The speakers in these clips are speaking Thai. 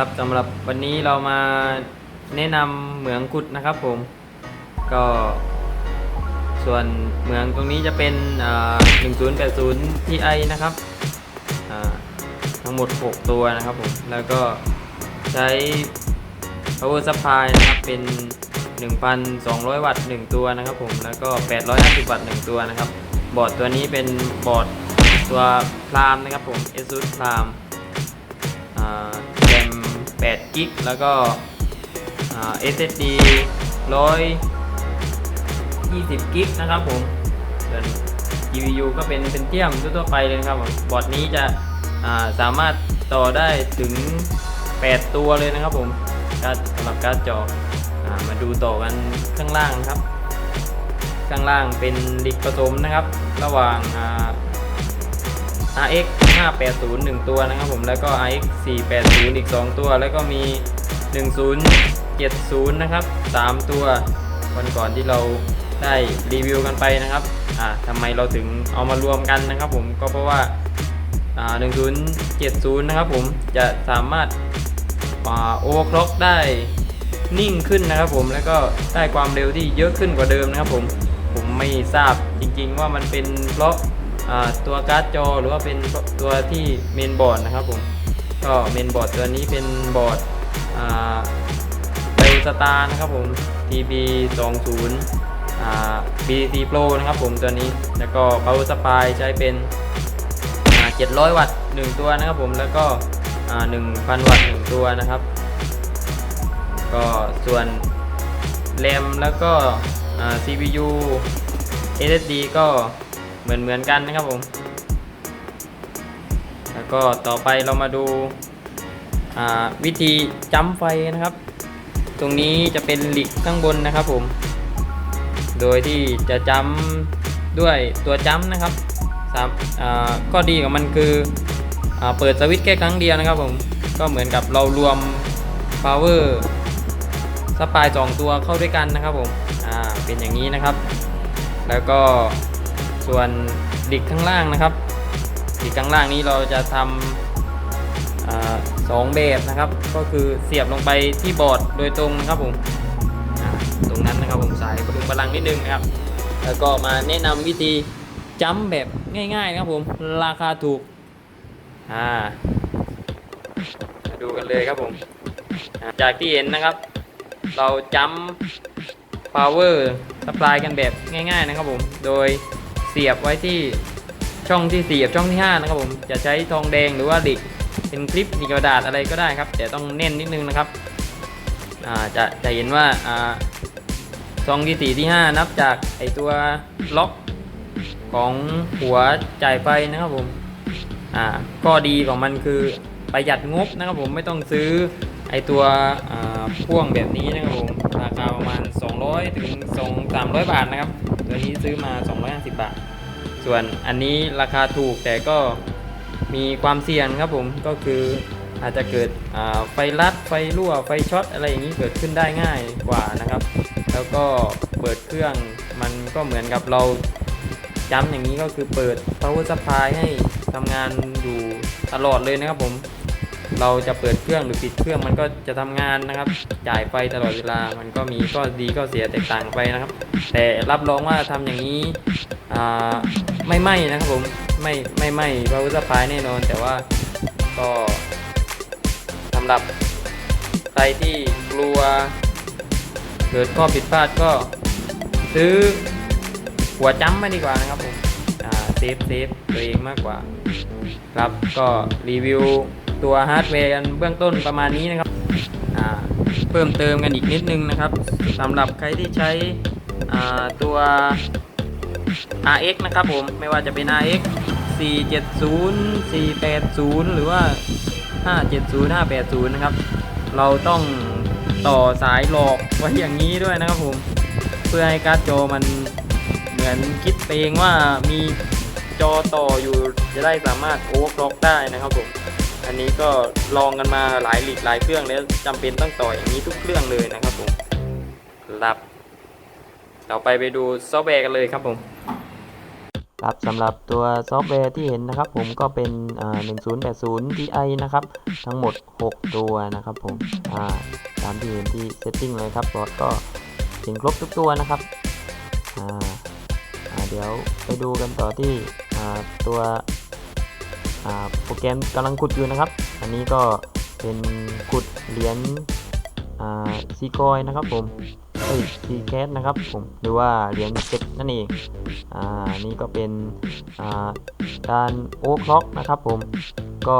ครับสำหรับวันนี้เรามาแนะนำเหมืองกุดนะครับผม ก็ส่วนเหมืองตรงนี้จะเป็น1080 Ti นะครับทั้งหมด 6 ตัวนะครับผม แล้วก็ใช้ power supply นะครับเป็น 1,200 วัตต์ 1 ตัวนะครับผม แล้วก็ 850 วัตต์ 1 ตัวนะครับ บอร์ดตัวนี้เป็นบอร์ดตัวพรามนะครับผม ASUS พรามแรม 8กิกแล้วก็ SSD 120กิกนะครับผมส่วน GPU ก็เป็นเป็นเทียมทั่วไปเลยครับผมบอร์ดนี้จะาสามารถต่อได้ถึง 8 ตัวเลยนะครับผมการสำหรับการ์ดจออามาดูต่อกันข้างล่างครับ ข้างล่างเป็นดิกผสมนะครับ ระหว่างา RX 580 1 ตัวนะครับผมแล้วก็ RX 480 อีก 2 ตัว แล้วก็มี 1070 นะครับ 3 ตัววันก่อนที่เราได้รีวิวกันไปนะครับอ่าทำไมเราถึงเอามารวมกันนะครับผมก็เพราะว่าอ่า1070 นะครับผมจะสามารถโอเวอร์คล็อกได้นิ่งขึ้นนะครับผมแล้วก็ได้ความเร็วที่เยอะขึ้นกว่าเดิมนะครับผมผมไม่ทราบจริงๆว่ามันเป็นเพราะ ตัวการ์ดจอหรือว่าเป็นตัวที่เมนบอร์ดนะครับผมก็เมนบอร์ดตัวนี้เป็นบอร์ดเบลสตาร์นะครับผม TB 20อ่า BT Pro นะครับผมตัวนี้แล้วก็ Power Supply ใช้เป็น 700 วัตต์ 1 ตัวนะครับผมแล้วก็อ่า1,000 วัตต์ 1 ตัวนะครับ ก็ส่วนแรมแล้วก็ CPU SSD ก็ เหมือนเหมือนกันนะครับผม แล้วก็ต่อไปเรามาดูาวิธีจัมไฟนะครับ ตรงนี้จะเป็นหลิกข้างบนนะครับผม โดยที่จะจัมด้วยตัวจัมนะครับสามอ่าข้อดีของมันคืออเปิดสวิตช์แค่ครั้งเดียวนะครับผมก็เหมือนกับเรารวม power สปายสองตัวเข้าด้วยกันนะครับผม อ่า เป็นอย่างนี้นะครับ แล้วก็ ส่วนดิกข้างล่างนะครับดิกข้างล่างนี้เราจะทำสองแบบนะครับ ก็คือเสียบลงไปที่บอร์ดโดยตรงนะครับผมตรงนั้นนะครับผมสายพลุงพลังนิดนึงนะครับ แล้วก็มาแนะนำวิธีจัมแบบง่ายๆนะครับผมราคาถูกอ่ามาดูกันเลยครับผมจากที่เห็นนะครับ เราจัมป์ power supply กันแบบง่าย ๆนะครับผม โดย สียบไว้ที่ช่องที่4กับช่องที่ 5 นะครับผมจะใช้ทองแดงหรือว่าดิกเป็นคลิปดิกระดาษอะไรก็ได้ครับ แต่ต้องเน้นนิดนึงนะครับจะจะเห็นว่าช่องที่4ที่ 5 นับจากไอตัวล็อกของหัวจ่ายไฟนะครับผมข้อดีของมันคือประหยัดงบนะครับผมไม่ต้องซื้อ ไอตัวพ่วงแบบนี้นะครับผมราคาประมาณ 200 ถึง2 300 บาทนะครับ ตัวนี้ซื้อมา 250 บาท ส่วนอันนี้ราคาถูกแต่ก็มีความเสี่ยงครับผมก็คืออาจจะเกิดไฟลัดไฟรั่วไฟช็อตอะไรอย่างนี้เกิดขึ้นได้ง่ายกว่านะครับ แล้วก็เปิดเครื่องมันก็เหมือนกับเราย้ำอย่างนี้ก็คือเปิด power supply ให้ทำงานอยู่ตลอดเลยนะครับผม เราจะเปิดเครื่องหรือปิดเครื่องมันก็จะทำงานนะครับ จ่ายไฟตลอดเวลา มันก็มีก็ดีก็เสียแตกต่างไปนะครับ แต่รับรองว่าทำอย่างนี้ไม่ไหม้นะครับผมไม่ไม่ไหม้ power supply แน่นอน แต่ว่าก็สำหรับใครที่กลัวเกิดข้อผิดพลาดก็ซื้อหัวจ้ำไม่ดีกว่านะครับผมเซฟเซฟตัวเองมากกว่า ครับก็รีวิว ตัวฮาร์ดแวร์กันเบื้องต้นประมาณนี้นะครับเพิ่มเติมกันอีกนิดนึงนะครับสำหรับใครที่ใช้ตัว RX นะครับผมไม่ว่าจะเป็น RX 470 480 หรือว่า 570 580 นะครับ เราต้องต่อสายหลอกไว้อย่างนี้ด้วยนะครับผม เพื่อให้การ์ดจอมันเหมือนคิดเองว่ามีจอต่ออยู่จะได้สามารถโอเวอร์คล็อกได้นะครับผม อันนี้ก็ลองกันมาหลายหลีกหลายเครื่องแล้วจำเป็นต้องต่ออย่างนี้ทุกเครื่องเลยนะครับผมครับเราไปไปดูซอฟต์แวร์กันเลยครับผมครับสำหรับตัวซอฟต์แวร์ที่เห็นนะครับ ผมก็เป็น1080 Ti นะครับ ทั้งหมด 6 ตัวนะครับผมาตามที่เห็นที่ setting เลยครับบอสก็ถึงครบทุกตัวนะครับเดี๋ยวไปดูกันต่อที่ตัว โปรแกรมกำลังขุดอยู่นะครับ อันนี้ก็เป็นขุดเหรียญซีคอยนะครับผมเอ้ยซีแคสนะครับผมหรือว่าเหรียญเจ็ดนั่นเองอ่านี่ก็เป็นการโอคล็อกนะครับผมก็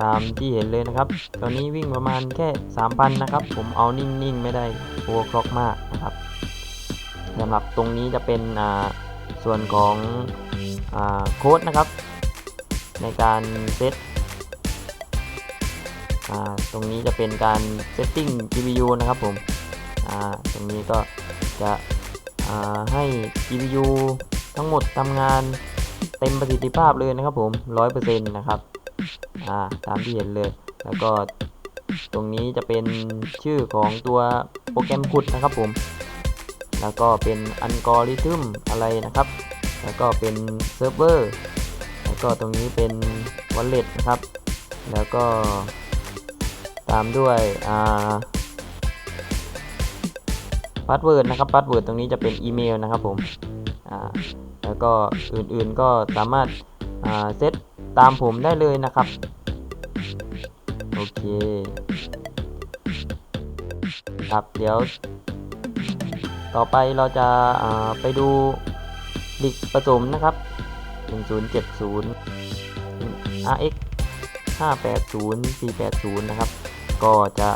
ตามที่เห็นเลยนะครับ ตอนนี้วิ่งประมาณแค่ 3,000 นะครับ ผมเอานิ่งๆ ไม่ได้โอคล็อกมากนะครับสำหรับตรงนี้จะเป็นส่วนของอโค้ดนะครับ ในการเซตตรงนี้จะเป็นการเซตติ้ง GPU นะครับผมตรงนี้ก็จะให้ GPU ทั้งหมดทำงานเต็มประสิทธิภาพเลยนะครับผม 100%นะครับาตามที่เห็นเลย แล้วก็ตรงนี้จะเป็นชื่อของตัวโปรแกรมขุดนะครับผม แล้วก็เป็นอัลกอริทึมอะไรนะครับ แล้วก็เป็นเซิร์ฟเวอร์ ก็ตรงนี้เป็นวอลเล็ตนะครับ แล้วก็ตามด้วยอ่าพาสเวิร์ดนะครับพาสเวิร์ดตรงนี้จะเป็นอีเมลนะครับผมอ่าแล้วก็อื่นๆก็สามารถอ่าเซตตามผมได้เลยนะครับ โอเค ครับเดี๋ยว ต่อไปเราจะาไปดูลิกผสมนะครับ 1070 RX 580 480 นะครับ ก็จะ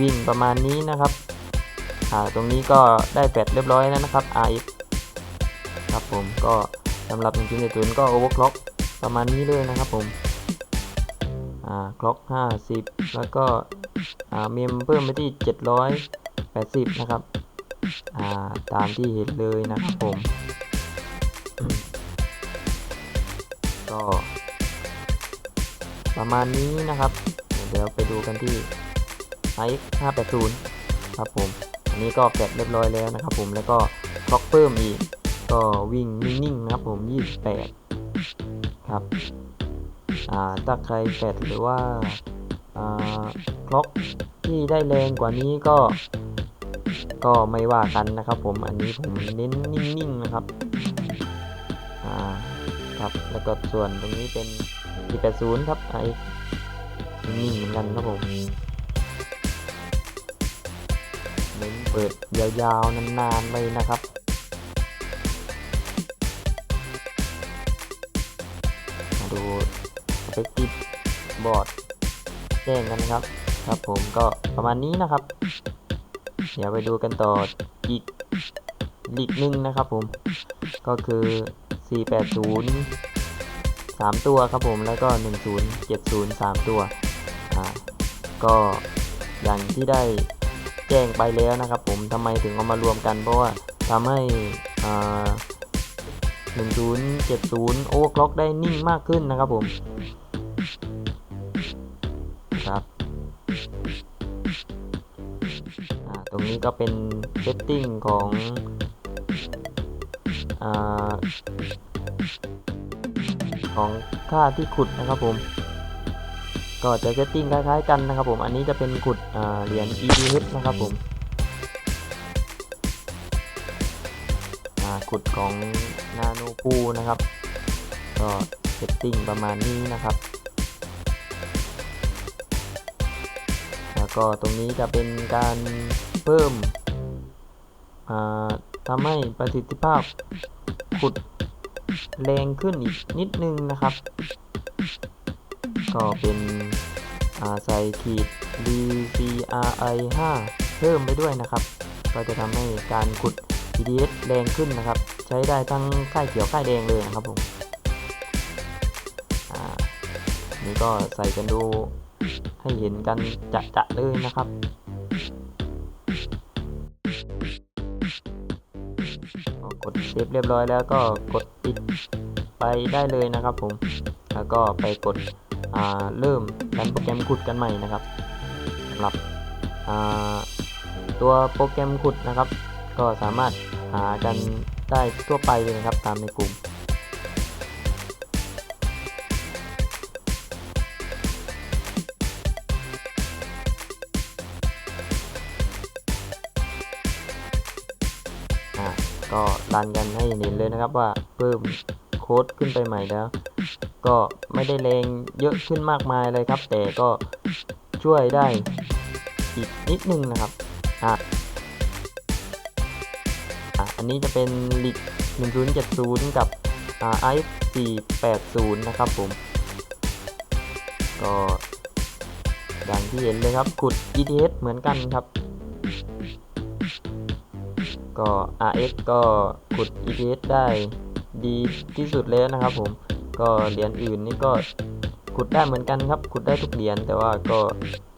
วิ่งประมาณนี้นะครับอ่าตรงนี้ก็ได้แปดเรียบร้อยแล้วนะครับ RX ครับผมก็สำหรับ1 0 7ก็ overclock ประมาณนี้เลยนะครับผมอ่า clock 50 แล้วก็อ่าเมมเพิ่มไปที่ 780 นะครับอ่าตามที่เห็นเลยนะครับผม ก็ ประมาณนี้นะครับ เดี๋ยวไปดูกันที่ RX 580ครับผมอันนี้ก็แกะเรียบร้อยแล้วนะครับผมแล้วก็คล็อกเพิ่มอีกก็วิ่งนิ่งๆนะครับผม 28 ครับอ่าถ้าใครแฟดหรือว่าอ่าคล็อกที่ได้แรงกว่านี้ก็ ก็ไม่ว่ากันนะครับผมอันนี้ผมเน้นนิ่งๆนะครับ ครับ แล้วก็ส่วนตรงนี้เป็น 480 ครับไอนิ่งเหมือนกันครับผมเน้นเปิดยาวๆ นานๆไปนะครับมาดู perspective board แจ้งกันนะครับ ครับผมก็ประมาณนี้นะครับ เดี๋ยวไปดูกันต่ออีกลีกหนึ่งนะครับผมก็คือ 480 3 ตัวครับผมแล้วก็ 1070 3 ตัวอ่าก็อย่างที่ได้แจ้งไปแล้วนะครับผมทำไมถึงเอามารวมกัน เพราะว่าทำให้อ่า1070 โอเวอร์คล็อกได้นิ่งมากขึ้นนะครับผมครับตรงนี้ก็เป็นเซตติ้งของ ของค่าที่ขุดนะครับผม ก็จะเซตติ้งคล้ายๆกันนะครับผม อันนี้จะเป็นขุดเหรียญ ETH นะครับผมขุดของ Nano p o o นะครับ ก็เซตติ้งประมาณนี้นะครับ แล้วก็ตรงนี้จะเป็นการเพิ่มอ่า ทำให้ประสิทธิภาพขุดแรงขึ้นอีกนิดนึงนะครับ ก็เป็นอาใส่ขีด DCRI 5 เพิ่มไปด้วยนะครับ ก็จะทำให้การขุด PDS แรงขึ้นนะครับ ใช้ได้ทั้งค่ายเขียวค่ายแดงเลยนะครับผมอ่านี่ก็ใส่กันดูให้เห็นกันจะๆเลยนะครับ ดเซฟเรียบร้อยแล้วก็กดปิดไปได้เลยนะครับผม แล้วก็ไปกดเริ่มรันโปรแกรมขุดกันใหม่นะครับสำหรับตัวโปรแกรมขุดนะครับ ก็สามารถหากันได้ทั่วไปเลยนะครับตามในกลุ่ม ก็รันกันให้เห็นเลยนะครับว่าเพิ่มโค้ดขึ้นไปใหม่แล้ว ก็ไม่ได้แรงเยอะขึ้นมากมายเลยครับ แต่ก็ช่วยได้อีกนิดนึงนะครับอะอะอันนี้จะเป็นลิก1070 กับอ่า i 480 นะครับผม ก็อย่างที่เห็นเลยครับขุด ETH เหมือนกันครับ ก็ RX ก็ขุด ETH ได้ดีที่สุดแล้วนะครับผมก็เหรียญอื่นนี่ก็ขุดได้เหมือนกันครับ ขุดได้ทุกเหรียญแต่ว่าก็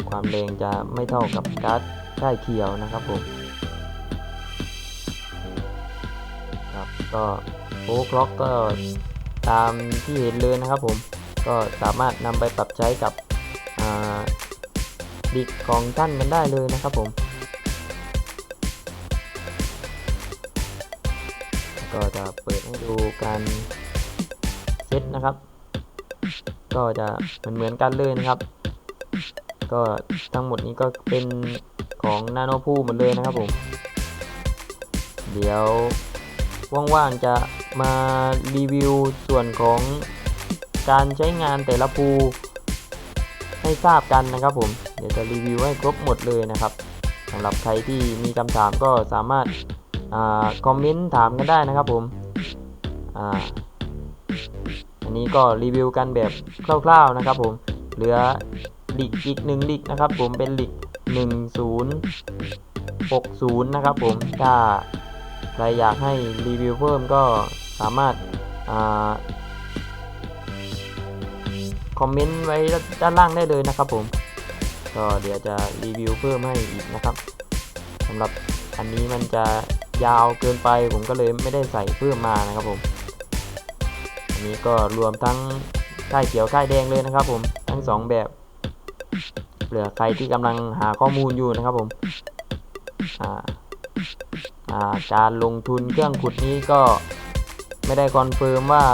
ความแรงจะไม่เท่ากับการ์ดได้เขียวนะครับผมครับก็โอคล็อกก็ตามที่เห็นเลยนะครับผมก็สามารถนำไปปรับใช้กับดิกของท่านกันได้เลยนะครับผม ก็จะเปิดให้ดูการเซตนะครับ ก็จะเหมือนเหมือนกันเลยนะครับ ก็ทั้งหมดนี้ก็เป็นของนาโนพูหมดเลยนะครับผม เดี๋ยวว่างๆจะมารีวิวส่วนของการใช้งานแต่ละภูให้ทราบกันนะครับผม เดี๋ยวจะรีวิวให้ครบหมดเลยนะครับสำหรับใครที่มีคำถามก็สามารถ คอมเมนต์ถามกันได้นะครับผมอาอันนี้ก็รีวิวกันแบบคร่าวๆนะครับผมเหลือลิกอีกหนึ่งลิกนะครับผมเป็นลิก1060 นะครับผมถ้าใครอยากให้รีวิวเพิ่มก็สามารถอาคอมเมนต์ไว้ด้านล่างได้เลยนะครับผมก็เดี๋ยวจะรีวิวเพิ่มให้อีกนะครับสำหรับอันนี้มันจะ ยาวเกินไปผมก็เลยไม่ได้ใส่เพิ่มมานะครับผมอันนี้ก็รวมทั้งค่ายเขียวค่ายแดงเลยนะครับ ผมทั้งสองแบบเหลือใครที่กำลังหาข้อมูลอยู่นะครับผมอ่าอ่าการลงทุนเครื่องขุดนี้ก็ไม่ได้คอนเฟิร์มว่า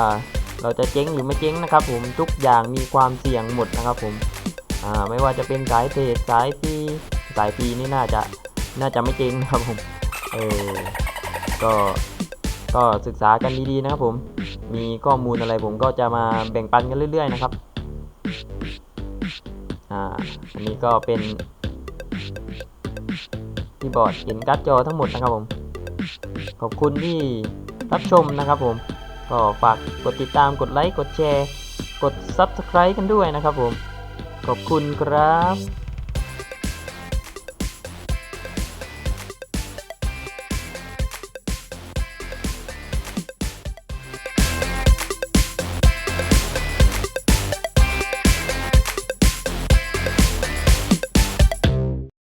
เราจะเจ๊งหรือไม่เจ๊งนะครับ ผมทุกอย่างมีความเสี่ยงหมดนะครับ ผมอ่าไม่ว่าจะเป็นสายเทรดสายปีสายปีนี่น่าจะน่าจะไม่เจ๊งนะครับผม เออก็ก็ศึกษากันดีๆนะครับผม มีข้อมูลอะไรผมก็จะมาแบ่งปันกันเรื่อย ๆ นะครับ อ่า อันนี้ก็เป็นที่บอร์ดเห็นการ์ดจอทั้งหมดนะครับผม ขอบคุณที่รับชมนะครับผม ก็ฝากกดติดตาม กดไลค์ กดแชร์ กด Subscribe กันด้วยนะครับผม ขอบคุณครับ